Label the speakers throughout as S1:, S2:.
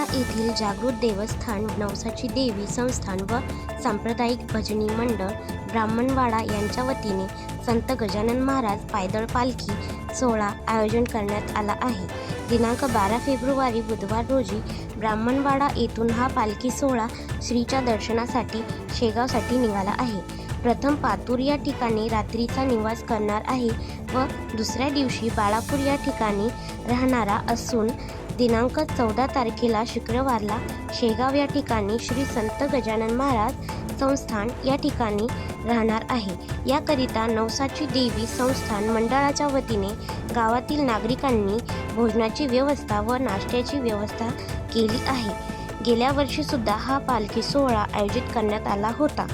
S1: येथील जागृत देवस्थान नवसाची देवी संस्थान व सांप्रदायिक भजनी मंडळ ब्राह्मणवाडा यांच्या वतीने संत गजानन महाराज पायदळ पालखी सोहळा आयोजन करण्यात आला आहे. दिनांक बारा फेब्रुवारी बुधवार रोजी ब्राह्मणवाडा येथून हा पालखी सोहळा श्रीच्या दर्शनासाठी शेगावसाठी निघाला आहे. प्रथम पातूर या ठिकाणी रात्रीचा निवास करणार आहे व दुसऱ्या दिवशी बाळापूर या ठिकाणी राहणारा असून दिनांक चौदा तारखेला शुक्रवारला शेगाव या ठिकाणी श्री संत गजानन महाराज संस्थान या ठिकाणी राहणार आहे. याकरिता नवसाची देवी संस्थान मंडळाच्या वतीने गावातील नागरिकांनी भोजनाची व्यवस्था व नाश्त्याची व्यवस्था केली आहे. गेल्या वर्षीसुद्धा हा पालखी सोहळा आयोजित करण्यात आला होता.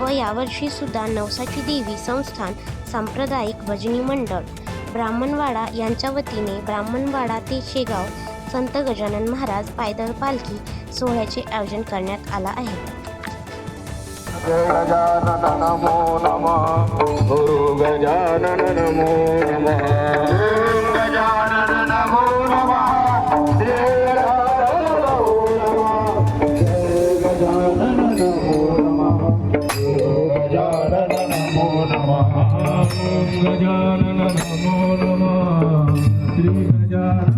S1: व यावर्षी सुद्धा नवसाची देवी संस्थान सांप्रदायिक भजनी मंडळ. ब्राह्मणवाडा यांच्या वतीने ब्राह्मणवाडा ते शेगाव संत गजानन महाराज पायदळ पालखी सोहळ्याचे आयोजन करण्यात आला आहे.
S2: जय गजानन नमो नमः. गुरु गजानन नमो नमः. गजानन नमो नमः।
S3: श्री गजानन